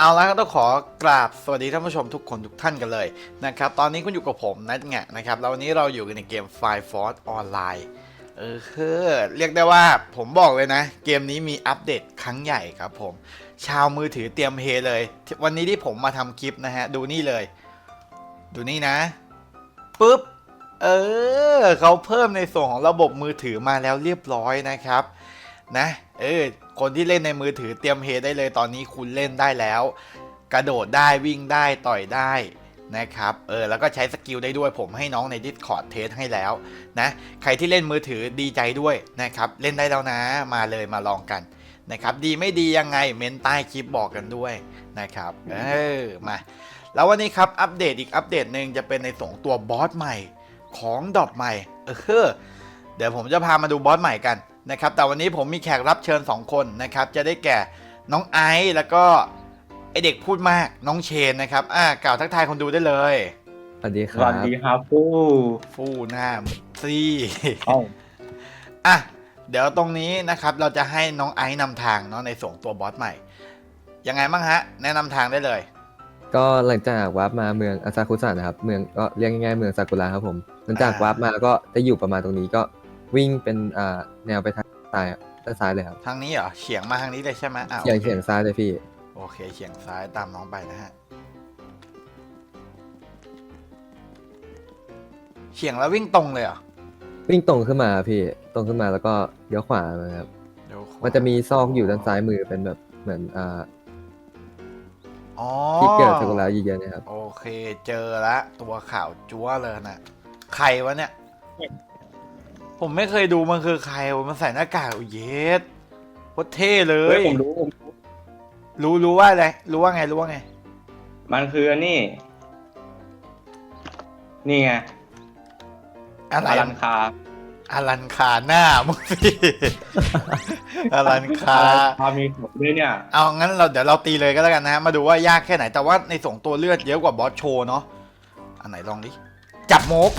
เอาละก็ต้องขอกราบสวัสดีท่านผู้ชมทุกคนทุกท่านกันเลยนะครับตอนนี้คุณอยู่กับผมนัทแงะนะครับแล้ววันนี้เราอยู่กันในเกม Fire Force Online เออคือเรียกได้ว่าผมบอกเลยนะ เกมนี้มีอัปเดตครั้งใหญ่ครับผม ชาวมือถือเตรียมเฮเลย วันนี้ที่ผมมาทำคลิปนะฮะ ดูนี่เลย ดูนี่นะปุ๊บเออเขาเพิ่มในส่วนของระบบมือถือมาแล้วเรียบร้อยนะครับ นะ เออ คนที่เล่นในมือถือเตรียมเฮได้เลยตอนนี้คุณเล่นได้แล้ว กระโดดได้วิ่งได้ต่อยได้นะครับ เออ แล้วก็ใช้สกิลได้ด้วยผมให้น้องใน Discord เทสให้แล้วนะ ใครที่เล่นมือถือดีใจด้วยนะครับ เล่นได้แล้วนะ มาเลยมาลองกันนะครับ ดีไม่ดียังไงเมนใต้คลิปบอกกันด้วยนะครับ เออ มา แล้ววันนี้ครับอัปเดตอีกอัปเดตหนึ่งจะเป็นในส่วนของตัวบอสใหม่ของดอกใหม่ เออ เดี๋ยวผมจะพามาดูบอสใหม่กัน นะครับแต่วันนี้ผมมีแขกรับเชิญ 2 คนนะครับจะได้แก่น้องไอซ์แล้วก็ไอเด็กพูดมากน้องเชนนะครับอ่ากล่าวทักทายคนดูได้เลยสวัสดีคสรัวับ สดีครับผู้ฟู่หน้าซี่ เอ้าอะเดี๋ยวตรงนี้นะครับเราจะให้น้องไอซ์นำทางเนาะในส่วนตัวบอสใหม่ ยังไงบ้างฮะ แนะนำทางได้เลย ก็หลังจากวาร์ปมาเมืองอาซาคุสะนะครับ เมืองก็เรียกง่ายๆเมืองซากุระครับผม หลังจากอ่า วาร์ปมาก็จะอยู่ประมาณตรงนี้ก็ วิ่งเป็นอ่าแนวไปทางซ้ายด้านซ้ายเลยครับทางนี้เหรอเฉียงมาทางนี้เลยใช่ไหมอะเฉียงโอคเฉียงซ้ายเลยพี่ โอเคเฉียงซ้ายตามน้องไปนะฮะเฉียงแล้ววิ่งตรงเลยเหรอวิ่งตรงขึ้นมาพี่ตรงขึ้นมาแล้วก็เลี้ยวขวามาครับเดี๋ยวขวามันจะมีซอกอยู่ด้านซ้ายมือเป็นแบบเหมือนอ่าอ๋อ ที่เกิดซากุระเยอะๆนะครับ โอเคเจอละตัวข่าวจั๊วเลยนะใครวะเนี่ย ผมไม่เคยดูมันคือใครวะมันใส่หน้ากากอุ๊ยเยสโคตรเท่เลเฮ้ยย ผมรู้ผมรู้รู้รู้ว่าอะไร รู้ว่าไง รู้ว่าไง มันคืออันนี่ นี่ไงอะไรอลันคาอลันคาหน้ามึงพี่อลันคาอลันคามีขนด้วยเนี่ย เอางั้นเราเดี๋ยวเราตีเลยก็แล้วกันนะฮะมาดูว่ายากแค่ไหนแต่ว่าในส่งตัวเลือดเยอะกว่าบอสโชว์เนาะอันไหนลองดิจับโมก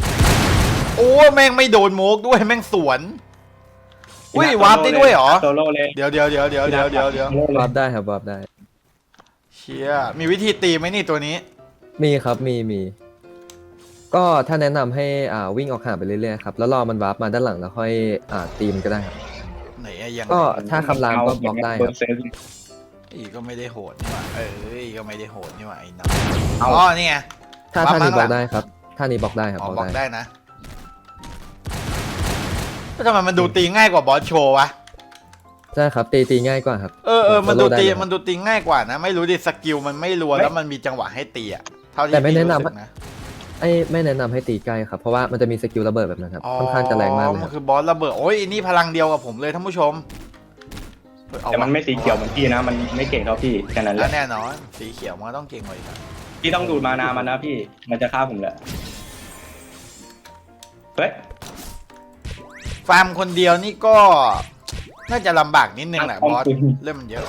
โอ้แม่งไม่โดนโมกด้วยแม่งสวน อุ้ยวาร์ปได้ด้วยเหรอ โซโล่เลยเดี๋ยวเดี๋ยวเดี๋ยวเดี๋ยวเดี๋ยวเดี๋ยวเดี๋ยวโซโล่เลวายร์ปได้ครับวาร์ปได้ เชียมีวิธีตีไหมนี่ตัวนี้ มีครับมีมี ก็ถ้าแนะนำให้อ่าวิ่งออกห่างไปเรื่อยๆครับแล้วรอมันวาร์ปมาด้านหลังแล้วค่อยอ่าตีมันก็ได้ครับไหนอะยังก็ถ้าคำรามก็บล็อกได้ครับเซฟอีก็ไม่ได้โหดนี่หว่าเอออีก็ไม่ได้โหดนี่หว่าไอ้น้องเอาอ๋อนี่ไงถ้าว่าท่านี้มั้งบล็อล่ะกได้ครับท่านี้บล็อกได้ครับอ๋อบล็บอกอกได้ได้นะ แล้วทำไมมันดูตีง่ายกว่าบอสโชว์วะ ใช่ครับตีตีง่ายกว่าครับ เออเออมันดูโซโล่ได้ตีเลยครับมันดูตีง่ายกว่านะ ไม่รู้ดิสกิลมันไม่รัวแล้วมันมีจังหวะให้ตีอะเท่าที่แต่ไม่พี่แนะนำรู้สึกนะไอ้ไม่แนะนำให้ตีใกล้ครับ เพราะว่ามันจะมีสกิลระเบิดแบบนั้นครับค่อนข้างจะแรงมากเลยอ๋อคมัรับนคือบอสระเบิดโอ้ยอันนี่พลังเดียวกับผมเลยท่านผู้ชมเฮ้ยเอาแต่มันวะไม่สีเขียวเหมือนพี่นะ มันไม่เก่งเท่าพี่แค่นั้นแหแล้ละวแน่นอนสีเขียวมันก็ต้องเก่งกว่าอีกอะพี่ต้องดูดมานามันนะพี่ มันจะฆ่าผมแหละเฮ้ย ฟาร์มคนเดียวนี่ก็ น่าจะลำบากนิดนึงแหละตั้บงอสป้อมปืนเล่มมันเยอะ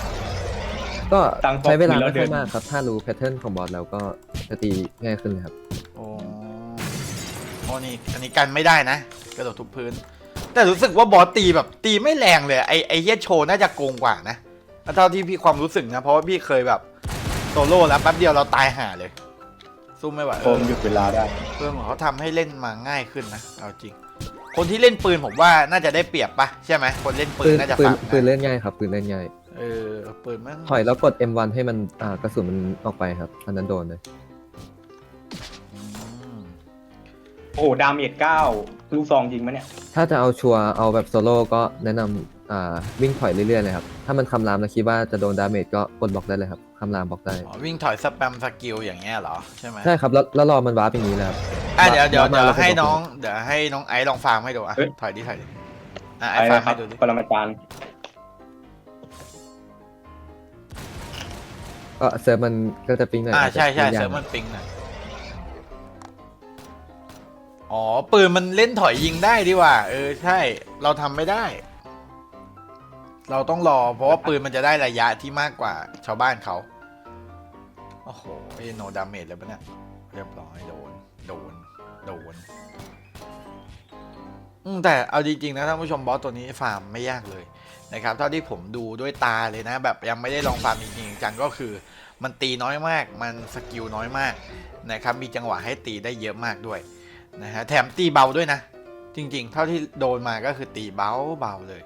ก็ตั้งป้อมใช้เวลาปืนแล้ไม่วเดิค่อนยมากครับ ถ้ารู้แพทเทิร์นของบอสแล้วก็จะตีง่ายขึ้นเลยครับ โอ้โอ้นี่อันนี้กันไม่ได้นะ กระโดดทุบพื้น แต่รู้สึกว่าบอสตีแบบตีไม่แรงเลย ไอไอเฮียโชว์น่าจะโกงกว่านะเท่าที่พี่ความรู้สึกนะ เพราะว่าพี่เคยแบบโซโล่แล้วแป๊บเดียวเราตายห่าเลย สู้ไม่ไหวโคมหยุดเวลาได้ เพิ่มเขาทำให้เล่นมาง่ายขึ้นนะ เอาจริง คนที่เล่นปืนผมว่าน่าจะได้เปรียบปะใช่ไหมคนเล่นปืปืนนน่าจะปืนฝังปืนนะเล่นง่ายครับปืนเล่นง่ายเออปืนมันถอยแล้วกด M1 ให้มันอ่ากระสุนมันออกไปครับ อันนั้นโดนเลยอืมโอ้ดาเมจเก้าลูกซองยิงมาเนี่ย ถ้าจะเอาชัวร์เอาแบบโซโล่ก็แนะนำอ่าวิ่งถอยเรื่อยๆเลยครับถ้ามันคำรามแล้วคิดว่าจะโดนดาเมจก็กดบล็อกได้เลยครับคำรามบล็อกได้อ๋อวิ่งถอยสแปมสกิลอย่างเงี้ยเหรอใช่ไหมใช่ครับแล้วแล้วรอมันวาร์ปอย่างนี้เลยครับ อะเดี๋ยวเดี๋ยววาร์ปเดี๋ยวมาแล้วก็ให้บอกน้องเดี๋ยวให้น้องไอซ์ลองฟาร์มให้ดูอะเฮ้ย ถอยดิถอยดิอะไอไอ้ซ์ฟาร์มครัให้บดูดิปรมาจารย์ก็เซิร์ฟมันก็จะปิ้งหน่อยอ่าจจะใช่ใช่ยากเสริมมันปิงหน่อยอ๋อปืนมันเล่นถอยยิงได้ดีว่า เออใช่เราทำไม่ได้ เราต้องรอ เพราะว่าปืนมันจะได้ระยะที่มากกว่าชาวบ้านเขาโอ้โหโนดาเมจเลยปะเนี่ยเรียบร้อยโดนโดน โดนอืมแต่เอาจริงๆนะท่านผู้ชมบอสตัวนี้ฟาร์มไม่ยากเลยนะครับเท่าที่ผมดูด้วยตาเลยนะ แบบยังไม่ได้ลองฟาร์มจริงๆจังก็คือ มันตีน้อยมาก มันสกิลน้อยมากนะครับมีจังหวะให้ตีได้เยอะมากด้วยนะฮะแถมตีเบาด้วยนะ จริงๆ เท่าที่โดนมาก็คือตีเบาเบาเลย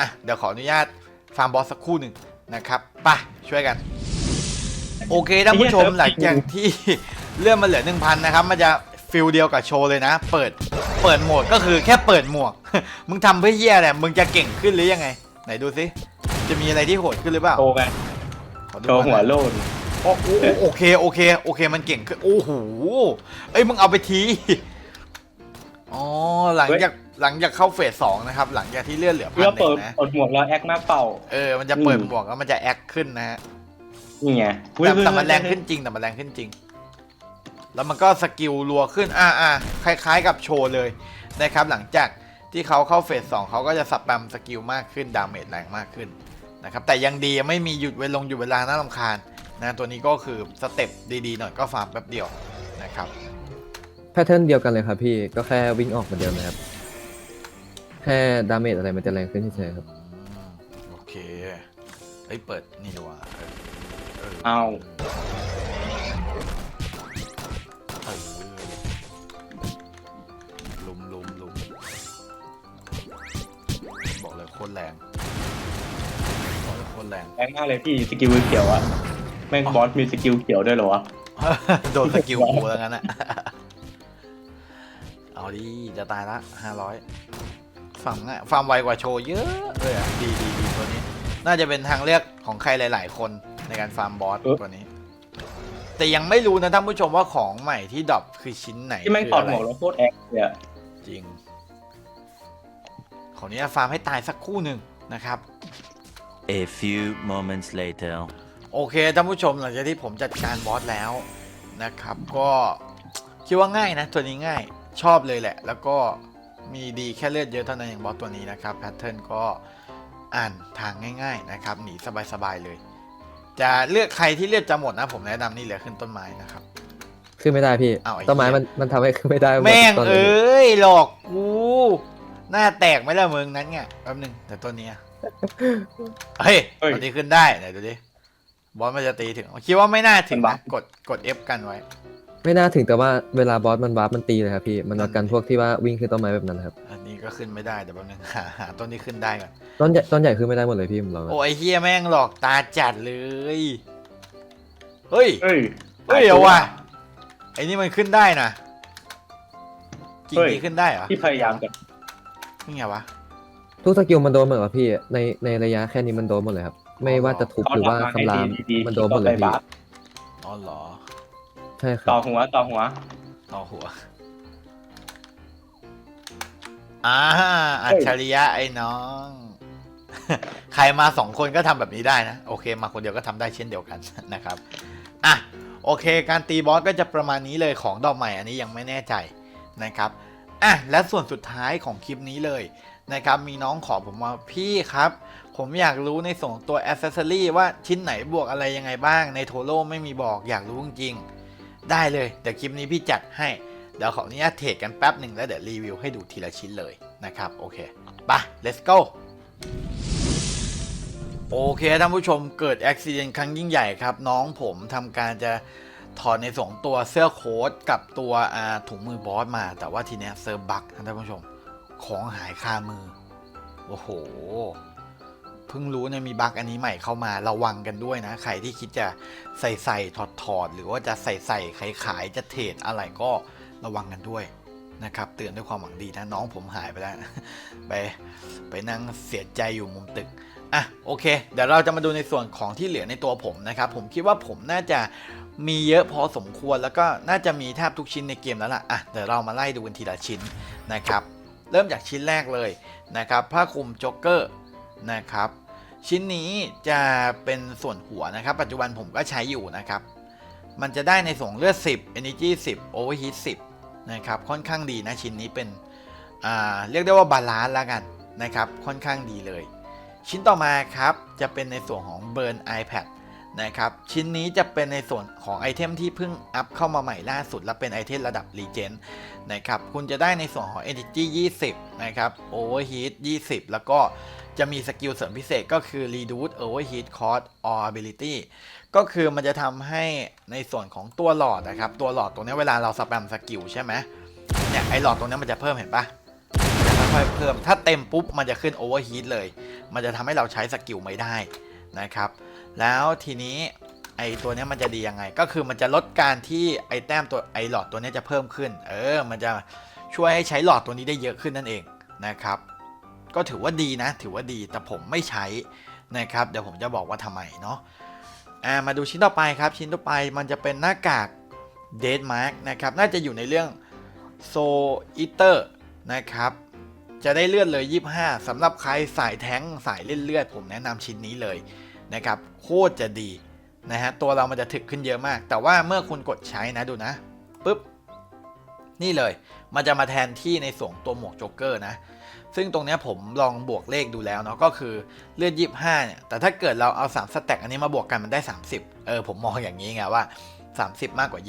อะเดี๋ยวขออนุญาตฟาร์มบอสสักครู่หนึ่งนะครับไปช่วยกัน โอเคท่านผู้ชมหลังจากที่เลื่อนมาเหลือ 1,000 นะครับ มันจะ ฟิลเดียวกับโชว์เลยนะ เปิดเปิดโหมดก็คือแค่เปิดหมวก มึงทำเพื่อเฮียอะไรมึงจะเก่งขึ้นหรือยังไง ไหนดูสิจะมีอะไรที่โหดขึ้นหรือเปล่าโชว์ไงขอดูโชว์หัวก่อนนะโลนโอ้โหโอเคโอเคโอเคมันเก่งขึ้นโอ้โหเอ้ยมึงเอาไปทีอ๋อหลังจากหลังจากเข้าเฟสสองนะครับ หลังจากที่เลื่อนเหลือพันเพื่อหเปินึ่ดงนะเปิดหมวกแล้วแอคหน้าเป่าเออมันจะเปิดอืมหมวกแล้วมันจะแอคขึ้นนะฮะนี่ไงแต่แต่มันแรงขึ้นจริงแต่มันแรงขึ้นจริง แล้วมันก็สกิลรัวขึ้นอ่าอ่าคล้าย ๆ กับโชว์เลยนะครับ หลังจากที่เขาเข้าเฟสสองเขาก็จะสแปมสกิลมากขึ้นดาเมจแรงมากขึ้นนะครับแต่ยังดียังไม่มีหยุดเวลงหยุดเวลาน่ารำคาญนะตัวนี้ก็คือสเต็ปดีๆหน่อยก็ฟาร์มแป๊บเดียวนะครับแพทเทิร์นเดียวกันเลยครับพี่ก็แค่วิ่งออกเหมือนเดิมนะครับ แค่ดาเมจอะไรมันจะแรงขึ้นเฉยๆครับอืมโอเคเอ้ยเปิดนี่ดีกว่าเออ เออเอา แรงแรงมากเลยพี่สกิลเขียวอะแม่งบอสมีสกิลเขียวด้วยเหรอวะ โดนสกิลกูแล้วงั้นอะเอาดิจะตายละห้าร้อยฝั่งอะฟาร์มไวกว่าโชว์เยอะเลยอะดีดีดีตัวนี้ น่าจะเป็นทางเลือกของใครหลาย ๆ คนในการฟาร์มบอสตัวนี้ แต่ยังไม่รู้นะท่านผู้ชมว่าของใหม่ที่ดรอปคือชิ้นไหนที่แม่งคืถอดะหไรมวกแล้วโคตรแอคเลยอะจริง ขออนุญาตฟาร์มให้ตายสักครู่หนึ่งนะครับ A few moments later. โอเคท่านผู้ชมหลังจากที่ผมจัดการบอสแล้วนะครับ ก็คิดว่าง่ายนะ ตัวนี้ง่ายชอบเลยแหละ แล้วก็มีดีแค่เลือดเยอะเท่านั้นเองบอสตัวนี้นะครับแพทเทิร์นก็อ่านทางง่าย ๆนะครับ หนีสบายๆเลย จะเลือกใครที่เลือดจะหมดนะ ผมแนะนำนี่เหลือขึ้นต้นไม้นะครับ ขึ้นไม่ได้พี่อ้าวไอ้ต้นไม้เหี้ย มันมันทำให้ขึ้นไม่ได้หดแม่งต้นลเอย้ยหลอกกูหน้าแตกไหมล่ะมึงนั้นไงแป๊บหนึงแต่ตัวเนี้ย เฮ้ย ตัวนี้ขึ้นได้ไหนดูดิ บอสมันจะตีถึง คิดว่าไม่น่าถึงนะกดกด F กันไว้ ไม่น่าถึงแต่ว่าเวลาบอสมันวาร์ปมันตีเลยครับพี่ มันมากันพวกที่ว่าวิ่งขึ้นต้นไม้แบบนั้นครับ อันนี้ก็ขึ้นไม่ได้แต่แป๊บนึงหาหาต้นนี้ขึ้นได้ก่อน ต้นใหญ่ต้นใหญ่ขึ้นไม่ได้หมดเลยพี่ผมลองโอ้ยเฮียแม่งหลอกตาจัดเลย เฮ้ยเอ้ย เฮ้ยเอาว่ะไอ้นี่มันขึ้นได้นะกิ่งเฮ้ย นี้ขึ้นได้เหรอที่พยายามจะนี่ไงวะ ทุกสกิลมันโดนหมดครับพี่ในในระยะแค่นี้มันโดนหมดเลยครับ ไม่ว่าจะทุบหรือว่าคำรามมันโดนหมดเลยพี่อ๋อเหรอ ใช่คต่รัอบหัวต่อหัว ต่อหัวอ่าอัจฉริยะไอ้น้อง ใครมาสองคนก็ทำแบบนี้ได้นะ โอเค มาคนเดียวก็ทำได้เช่นเดียวกัน นะครับ อะ โอเค การตีบอสก็จะประมาณนี้เลยของดอกใหม่อันนี้ยังไม่แน่ใจนะครับ อะ และส่วนสุดท้ายของคลิปนี้เลย นะครับมีน้องขอผมมาพี่ครับ ผมอยากรู้ในส่วนของตัว a อ c เซ s รี่ว่าชิ้นไหนบวกอะไรยังไงบ้างในโทโร่ไม่มีบอกอยากรู้จริงๆได้เลยเดี๋ยวคลิปนี้พี่จัดให้ เดี๋ยวขออนุญาตเทรดกันแป๊บหนึ่งแล้วเดี๋ยวรีวิวให้ดูทีละชิ้นเลยนะครับโอเคไป let's go โอเคท่านผู้ชมเกิดอุบิเหตุครั้งยิ่งใหญ่ครับ น้องผมทำการจะถอดในสองตัวเสื้อโค้ทกับตัวถุงมือบอสมา แต่ว่าทีเนี้ยเซิร์ฟบักท่านผู้ชม ของหายคามือ โอ้โห เพิ่งรู้เนี่ยมีบั๊กอันนี้ใหม่เข้ามาระวังกันด้วยนะ ใครที่คิดจะใส่ใส่ถอดถอดหรือว่าจะใส่ใส่ขายขายจะเทรดอะไรก็ระวังกันด้วยนะครับ เตือนด้วยความหวังดีนะ น้องผมหายไปแล้ว ไปไปนั่งเสียใจอยู่มุมตึกอะโอเค เดี๋ยวเราจะมาดูในส่วนของที่เหลือในตัวผมนะครับ ผมคิดว่าผมน่าจะมีเยอะพอสมควรแล้วก็น่าจะมีแทบทุกชิ้นในเกมแล้วล่ะอะเดี๋ยวเรามาไล่ดูกันทีละชิ้นนะครับ เริ่มจากชิ้นแรกเลยนะครับผ้าคลุมโจ๊กเกอร์นะครับชิ้นนี้จะเป็นส่วนหัวนะครับ ปัจจุบันผมก็ใช้อยู่นะครับ มันจะได้ในส่วนเลือด 10 energy 10 overheat 10นะครับค่อนข้างดีนะชิ้นนี้เป็นอ่าเรียกได้ว่าบาลานซ์แล้วกันนะครับค่อนข้างดีเลย ชิ้นต่อมาครับจะเป็นในส่วนของ burn iPad นะครับชิ้นนี้จะเป็นในส่วนของไอเทมที่เพิ่งอัพเข้ามาใหม่ล่าสุด และเป็นไอเทมระดับ r e g e n นะครับคุณจะได้ในส่วนของ Energy 20 นะครับ Overheat 20 แล้วก็จะมีสกิลเสริมพิเศษก็คือ Reduce Overheat Cost or Ability ก็คือมันจะทำให้ในส่วนของตัวหลอดนะครับ ตัวหลอดตรงนี้เวลาเราสแปมสกิลใช่ไหมเนี่ยไอหลอดตรงนี้มันจะเพิ่มเห็นปะจะค่อยๆเพิ่มถ้าเต็มปุ๊บมันจะขึ้น Overheat เลย มันจะทำให้เราใช้สกิลไม่ได้นะครับ แล้วทีนี้ ไอตัวนี้มันจะดียังไง ก็คือมันจะลดการที่ไอแต้มตัวไอหลอดตัวนี้จะเพิ่มขึ้น เออ มันจะช่วยให้ใช้หลอดตัวนี้ได้เยอะขึ้นนั่นเองนะครับ ก็ถือว่าดีนะ ถือว่าดี แต่ผมไม่ใช้นะครับ เดี๋ยวผมจะบอกว่าทำไมเนาะ อ่า มาดูชิ้นต่อไปครับ ชิ้นต่อไปมันจะเป็นหน้ากากเดดมาร์กนะครับ น่าจะอยู่ในเรื่องโซอิเตอร์นะครับ จะได้เลือดเลย 25สำหรับใครสายแท้งสายเล่นเลือด ผมแนะนำชิ้นนี้เลยนะครับ โคตรจะดี นะฮะตัวเรามันจะถึกขึ้นเยอะมาก แต่ว่าเมื่อคุณกดใช้นะดูนะปุ๊บนี่เลย มันจะมาแทนที่ในส่วนตัวหมวกโจ๊กเกอร์นะ ซึ่งตรงนี้ผมลองบวกเลขดูแล้วเนาะก็คือเลือด25เนี่ย แต่ถ้าเกิดเราเอา3สแต็กอันนี้มาบวกกันมันได้ 30 เออ ผมมองอย่างนี้ไงว่า 30 มากกว่า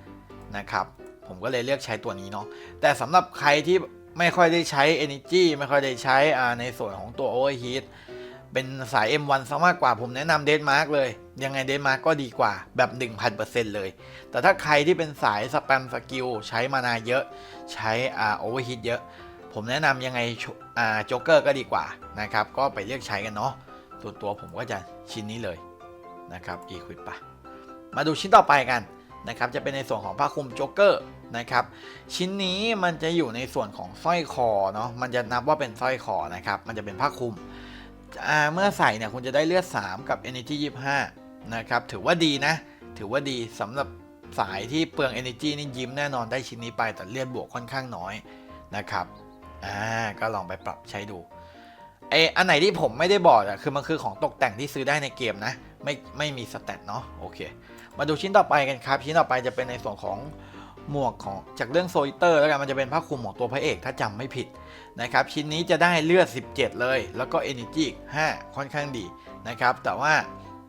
25 นะครับ ผมก็เลยเลือกใช้ตัวนี้เนาะแต่สำหรับใครที่ไม่ค่อยได้ใช้ Energy ไม่ค่อยได้ใช้ในส่วนของตัว Overheat เป็นสาย M1 ซะมากกว่าผมแนะนำเดนมาร์กเลย ยังไงเดนมาร์กก็ดีกว่าแบบ 1000%เลย แต่ถ้าใครที่เป็นสายสแปมสกิลใช้มานาเยอะ ใช้อ่าโอเวอร์ฮิตเยอะ ผมแนะนำยังไงอ่าโจ๊กเกอร์ก็ดีกว่านะครับ ก็ไปเลือกใช้กันเนาะตัวตัวผมก็จะชิ้นนี้เลยนะครับอีควิปปะมาดูชิ้นต่อไปกันนะครับ จะเป็นในส่วนของผ้าคลุมโจ๊กเกอร์นะครับ ชิ้นนี้มันจะอยู่ในส่วนของสร้อยคอเนาะมันจะนับว่าเป็นสร้อยคอนะครับ มันจะเป็นผ้าคลุมเมื่อใส่เนี่ยคุณจะได้เลือด 3 กับ Energy 25 นะครับ ถือว่าดีนะ ถือว่าดีสำหรับสายที่เปลือง Energy นี่ยิ้มแน่นอนได้ชิ้นนี้ไป แต่เลือดบวกค่อนข้างน้อยนะครับอ่าก็ลองไปปรับใช้ดูเอออันไหนที่ผมไม่ได้บอกอะคือมันคือของตกแต่งที่ซื้อได้ในเกมนะ ไม่ไม่มีสเตตเนาะโอเค มาดูชิ้นต่อไปกันครับ ชิ้นต่อไปจะเป็นในส่วนของหมวกของจากเรื่องโซลิเตอร์แล้วกันมันจะเป็นผ้าคลุมของตัวพระเอกถ้าจำไม่ผิดนะครับชิ้นนี้จะได้เลือด 17 เลย แล้วก็ Energy อีก5ค่อนข้างดีนะครับ แต่ว่า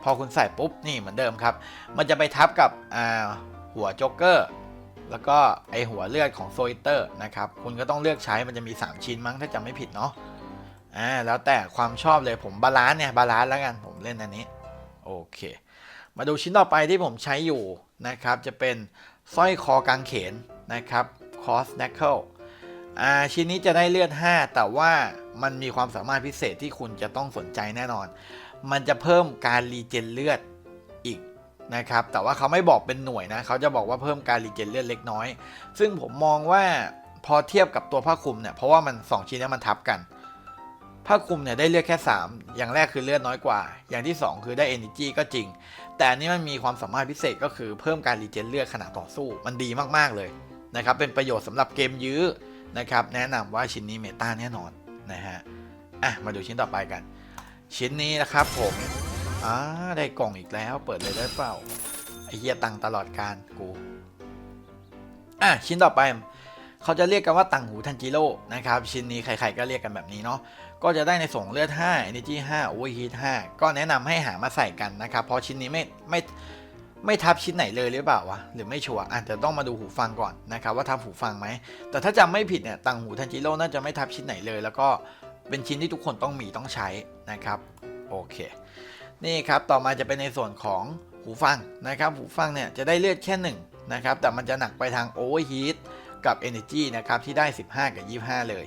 พอคุณใส่ปุ๊บนี่เหมือนเดิมครับ มันจะไปทับกับหัวโจ๊กเกอร์แล้วก็ไอหัวเลือดของโซอิเตอร์นะครับ คุณก็ต้องเลือกใช้มันจะมี 3 ชิ้นมั้งถ้าจำไม่ผิดเนาะอ่าแล้วแต่ความชอบเลยผมบาลานซ์เนี่ยบาลานซ์แล้วกันผมเล่นอันนี้โอเค มาดูชิ้นต่อไปที่ผมใช้อยู่นะครับ จะเป็นสร้อยคอกางเขนนะครับ cross knuckle อ่าชิ้นนี้จะได้เลือด 5 แต่ว่ามันมีความสามารถพิเศษที่คุณจะต้องสนใจแน่นอน มันจะเพิ่มการรีเจนเลือดอีกนะครับ แต่ว่าเขาไม่บอกเป็นหน่วยนะ เขาจะบอกว่าเพิ่มการรีเจนเลือดเล็กน้อย ซึ่งผมมองว่าพอเทียบกับตัวผ้าคลุมเนี่ย เพราะว่ามัน 2 ชิ้นนี้มันทับกัน ผ้าคลุมเนี่ยได้เลือดแค่ 3 อย่างแรกคือเลือดน้อยกว่า อย่างที่ 2 คือได้ energy ก็จริง แต่อันนี้มันมีความสามารถพิเศษก็คือเพิ่มการรีเจนเลือดขณะต่อสู้ มันดีมากๆเลยนะครับ เป็นประโยชน์สำหรับเกมยื้อนะครับ แนะนำว่าชิ้นนี้เมตาแน่นอนนะฮะ อะ มาดูชิ้นต่อไปกัน ชิ้นนี้นะครับผมอ่าได้กล่องอีกแล้ว เปิดเลยได้เปล่าไอเหี้ยตังตลอดการกูอะชิ้นต่อไปเขาจะเรียกกันว่าตังหูทันจิโร่นะครับ ชิ้นนี้ใครๆก็เรียกกันแบบนี้เนาะก็จะได้ในส่งเลือด5 Energy 5 Overheat 5ก็แนะนำให้หามาใส่กันนะครับ เพราะชิ้นนี้ไม่ไม่ไม่ทับชิ้นไหนเลยหรือเปล่าวะหรือไม่ชัวร์อาจจะต้องมาดูหูฟังก่อนนะครับว่าทับหูฟังไหมแต่ถ้าจำไม่ผิดเนี่ยตังหูทันจิโร่น่าจะไม่ทับชิ้นไหนเลย แล้วก็ เป็นชิ้นที่ทุกคนต้องมีต้องใช้นะครับโอเคนี่ครับต่อมาจะเป็นในส่วนของหูฟังนะครับหูฟังเนี่ยจะได้เลือดแค่1นะครับแต่มันจะหนักไปทาง Overheat กับ Energy นะครับที่ได้ 15 กับ 25 เลย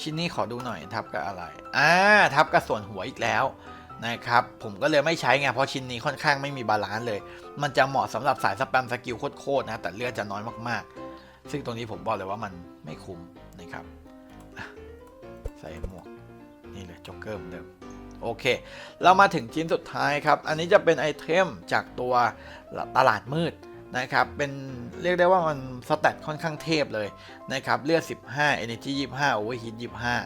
ชิ้นนี้ขอดูหน่อยทับกับอะไรอ่าทับกับส่วนหัวอีกแล้วนะครับผมก็เลยไม่ใช้ไงเพราะชิ้นนี้ค่อนข้างไม่มีบาลานซ์เลย มันจะเหมาะสำหรับสายสแปมสกิลโคตรๆนะแต่เลือดจะน้อยมากๆ ซึ่งตรงนี้ผมบอกเลยว่ามันไม่คุ้มนะครับ ใส่หมวก นี่เลยจ็อกเกอร์เหมือนเดิมโอเค เรามาถึงชิ้นสุดท้ายครับ อันนี้จะเป็นไอเทมจากตัวตลาดมืดนะครับ เป็นเรียกได้ว่ามันสแตทค่อนข้างเทพเลยนะครับ เลือด 15 Energy 25 Overheat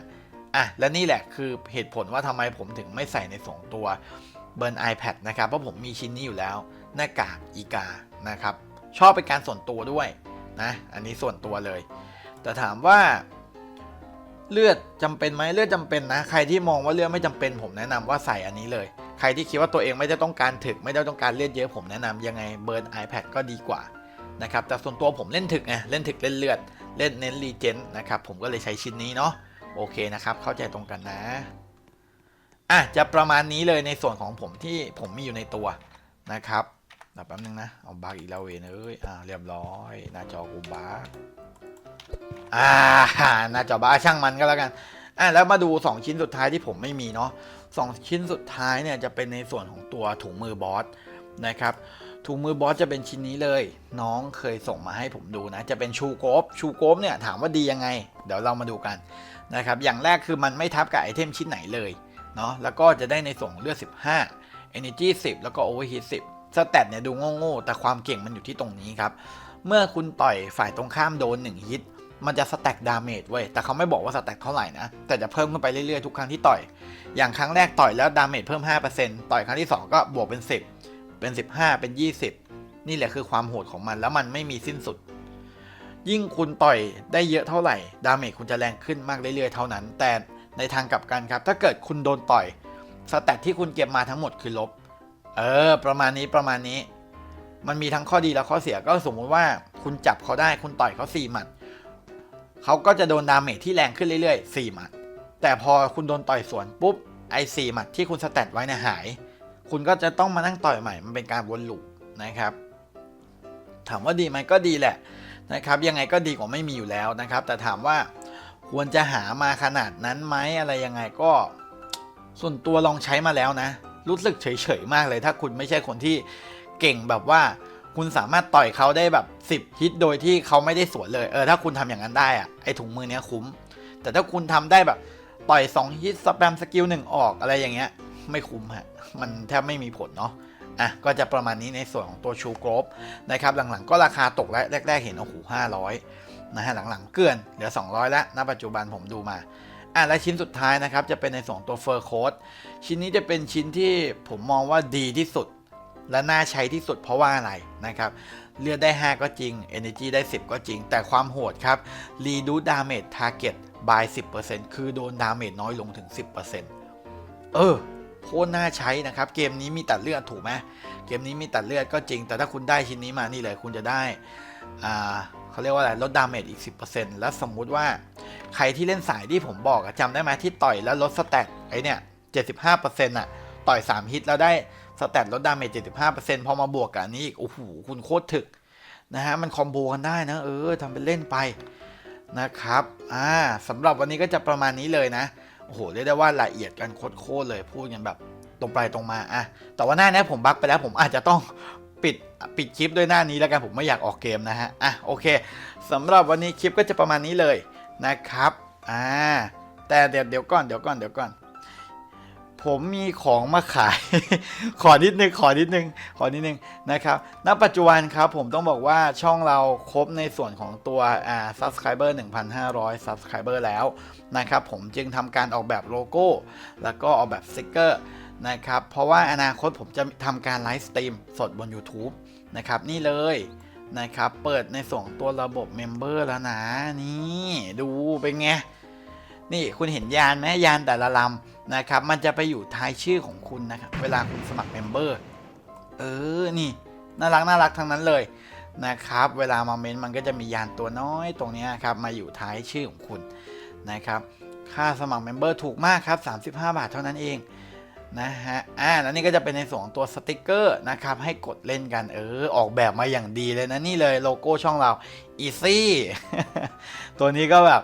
25 อะ และนี่แหละคือเหตุผลว่าทำไมผมถึงไม่ใส่ในสองตัวเบิร์น iPad นะครับ เพราะผมมีชิ้นนี้อยู่แล้ว หน้ากากอีกา นะครับ ชอบเป็นการส่วนตัวด้วยนะ อันนี้ส่วนตัวเลย แต่ถามว่า เลือดจำเป็นไหมเลือดจำเป็นนะ ใครที่มองว่าเลือดไม่จำเป็นผมแนะนำว่าใส่อันนี้เลย ใครที่คิดว่าตัวเองไม่ได้ต้องการถึก ไม่ได้ต้องการเลือดเยอะผมแนะนำยังไงเบิร์น iPad ก็ดีกว่านะครับแต่ส่วนตัวผมเล่นถึกไงเล่นถึกเล่นเลือด เล่นเน้นรีเจนนะครับผมก็เลยใช้ชิ้นนี้เนาะโอเคนะครับ เข้าใจตรงกันนะอะจะประมาณนี้เลยในส่วนของผมที่ผมมีอยู่ในตัวนะครับ เดี๋ยวแป๊บนึงนะ เอาบักอีกแล้วเวนเอ้ย อ่า เรียบร้อย หน้าจอกูบักอ่า หน้าจอบักช่างมันก็แล้วกัน อะแล้วมาดู 2 ชิ้นสุดท้ายที่ผมไม่มีเนาะสองชิ้นสุดท้ายเนี่ยจะเป็นในส่วนของตัวถุงมือบอสนะครับ ถุงมือบอสจะเป็นชิ้นนี้เลย น้องเคยส่งมาให้ผมดูนะ จะเป็นชูโกบชูโกบเนี่ยถามว่าดียังไง เดี๋ยวเรามาดูกันนะครับ อย่างแรกคือมันไม่ทับกับไอเทมชิ้นไหนเลยเนาะ แล้วก็จะได้ในส่วนของเลือด 15 Energy 10 แล้วก็ Overheat 10 สแตทเนี่ยดูโง่ๆแต่ความเก่งมันอยู่ที่ตรงนี้ครับ เมื่อคุณต่อยฝ่ายตรงข้ามโดน1ฮิตมันจะสแต็กดาเมจเว้ย แต่เขาไม่บอกว่าสแต็กเท่าไหร่นะ แต่จะเพิ่มขึ้นไปเรื่อยๆทุกครั้งที่ต่อย อย่างครั้งแรกต่อยแล้วดาเมจเพิ่ม 5%ต่อยครั้งที่ 2 ก็บวกเป็น 10 เป็น 15 เป็น 20 นี่แหละคือความโหดของมัน แล้วมันไม่มีสิ้นสุด ยิ่งคุณต่อยได้เยอะเท่าไหร่ ดาเมจคุณจะแรงขึ้นมากเรื่อยๆเท่านั้น แต่ในทางกลับกันครับ ถ้าเกิดคุณโดนต่อย สแตทที่คุณเก็บมาทั้งหมดคือลบ เออ ประมาณนี้ประมาณนี้ มันมีทั้งข้อดีและข้อเสียก็สมมุติว่าคุณจับเขาได้คุณต่อยเขา4หมัดเขาก็จะโดนดาเมจที่แรงขึ้นเรื่อยๆ4หมัดแต่พอคุณโดนต่อยสวนปุ๊บไอ้4หมัดที่คุณสแตทไว้เนี่ยหาย คุณก็จะต้องมานั่งต่อยใหม่มันเป็นการวนลูปนะครับ ถามว่าดีไหมก็ดีแหละนะครับ ยังไงก็ดีกว่าไม่มีอยู่แล้วนะครับ แต่ถามว่าควรจะหามาขนาดนั้นไหมอะไรยังไงก็ ส่วนตัวลองใช้มาแล้วนะ รู้สึกเฉยๆมากเลย ถ้าคุณไม่ใช่คนที่เก่งแบบว่า คุณสามารถต่อยเขาได้แบบ 10 ฮิตโดยที่เขาไม่ได้สวนเลยเออถ้าคุณทำอย่างนั้นได้อะไอถุงมือเนี้ยคุ้ม แต่ถ้าคุณทำได้แบบต่อย 2 ฮิตสแปมสกิลหนึ่งออกอะไรอย่างเงี้ย ไม่คุ้มฮะมันแทบไม่มีผลเนาะอะก็จะประมาณนี้ในส่วนของตัวชูกรบนะครับหลังๆก็ราคาตกแล้วแรก ๆ เห็นโอ้โหห้าร้อยนะฮะหลังๆเกลื่อนเหลือ 200 แล้วณปัจจุบันผมดูมา อะและชิ้นสุดท้ายนะครับ จะเป็นในส่วนของตัวเฟอร์โคดชิ้นนี้จะเป็นชิ้นที่ผมมองว่าดีที่สุด และน่าใช้ที่สุดเพราะว่าอะไรนะครับเลือดได้ 5 ก็จริง Energy ได้ 10 ก็จริง แต่ความโหดครับ Reduce Damage Target by 10%คือโดนดาเมจน้อยลงถึง 10%เออโคตรน่าใช้นะครับ เกมนี้มีตัดเลือดถูกไหมเกมนี้มีตัดเลือดก็จริง แต่ถ้าคุณได้ชิ้นนี้มานี่เลยคุณจะได้อ่า เขาเรียกว่าอะไรลดดาเมจอีก 10%แล้วสมมุติว่าใครที่เล่นสายที่ผมบอกอะจำได้ไหมที่ต่อยแล้วลดสแตทไอเนี่ย75%อะต่อย 3 ฮิตแล้วได้สแตทลดดาเมจ75%พอมาบวกกับอันนี้อีกโอ้โหคุณโคตรถึกนะฮะมันคอมโบกันได้นะเออทำเป็นเล่นไปนะครับอ่าสำหรับวันนี้ก็จะประมาณนี้เลยนะโอ้โหเรียกได้ว่าละเอียดกันโคตรเลยพูดกันแบบตรงไปตรงมาอะแต่ว่าหน้านี้ผมบั๊กไปแล้วผมอาจจะต้อง ปิดปิดคลิปด้วยหน้านี้แล้วกันผมไม่อยากออกเกมนะฮะอะโอเคสำหรับวันนี้คลิปก็จะประมาณนี้เลยนะครับอ่าแต่เดี๋ยวเดี๋ยวก่อนเดี๋ยวก่อนเดี๋ยวก่อน ผมมีของมาขาย ขอนิดนึงขอนิดนึงขอนิดนึงนะครับณปัจจุบันครับผมต้องบอกว่าช่องเราครบในส่วนของตัวอ่า subscriber 1,500 subscriber แล้วนะครับผมจึงทำการออกแบบโลโก้ แล้วก็ออกแบบสติกเกอร์ นะครับ เพราะว่าอนาคตผมจะทำการไลฟ์สตรีมสดบน YouTube นะครับ นี่เลยนะครับ เปิดในส่วนของตัวระบบเมมเบอร์แล้วนะ นี่ดูเป็นไง นี่คุณเห็นยานไหมยานแต่ละลำนะครับ มันจะไปอยู่ท้ายชื่อของคุณนะครับ เวลาคุณสมัครเมมเบอร์ เออ นี่น่ารักน่ารักทั้งนั้นเลยนะครับ เวลามาเมนต์มันก็จะมียานตัวน้อยตรงนี้ครับ มาอยู่ท้ายชื่อของคุณนะครับ ค่าสมัครเมมเบอร์ถูกมากครับ 35 บาทเท่านั้นเอง นะฮะ อ่าแล้วนี่ก็จะเป็นในส่วนของตัวสติกเกอร์นะครับ ให้กดเล่นกัน เออ ออกแบบมาอย่างดีเลยนะ นี่เลยโลโก้ช่องเรา Easy ตัวนี้ก็แบบ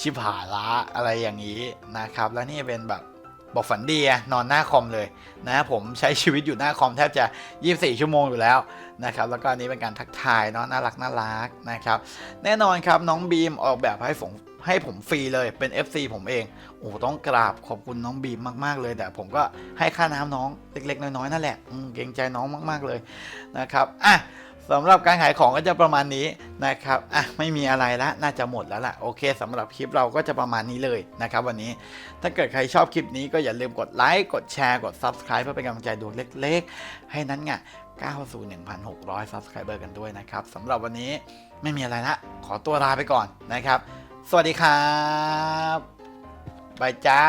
ชิบหาละอะไรอย่างนี้นะครับ แล้วนี่เป็นแบบบอกฝันดีนอนหน้าคอมเลยนะผมใช้ชีวิตอยู่หน้าคอมแทบจะ 24 ชั่วโมงอยู่แล้ว นะครับแล้วก็อันนี้เป็นการทักทายเนาะน่ารักน่ารักนะครับแน่นอนครับน้องบีมออกแบบให้ผมให้ผมฟรีเลยเป็น FC ผมเองโอ้ต้องกราบขอบคุณน้องบีมมาก ๆ เลย แต่ผมก็ให้ค่าน้ำน้องเล็ก ๆ น้อยๆนั่นแหละเกรงใจน้องมาก ๆ เลยนะครับอะสำหรับการขายของก็จะประมาณนี้นะครับอะไม่มีอะไรละน่าจะหมดแล้วล่ะโอเคสำหรับคลิปเราก็จะประมาณนี้เลยนะครับวันนี้ถ้าเกิดใครชอบคลิปนี้ก็อย่าลืมกดไลค์กดแชร์กด Subscribe เพื่อเป็นกำลังใจดวงเล็ก ๆ ให้นั้นไง ก้าวสู่ 1,600 Subscriber กันด้วยนะครับสำหรับวันนี้ไม่มีอะไรละ ขอตัวลาไปก่อนนะครับ สวัสดีครับ บายจ้า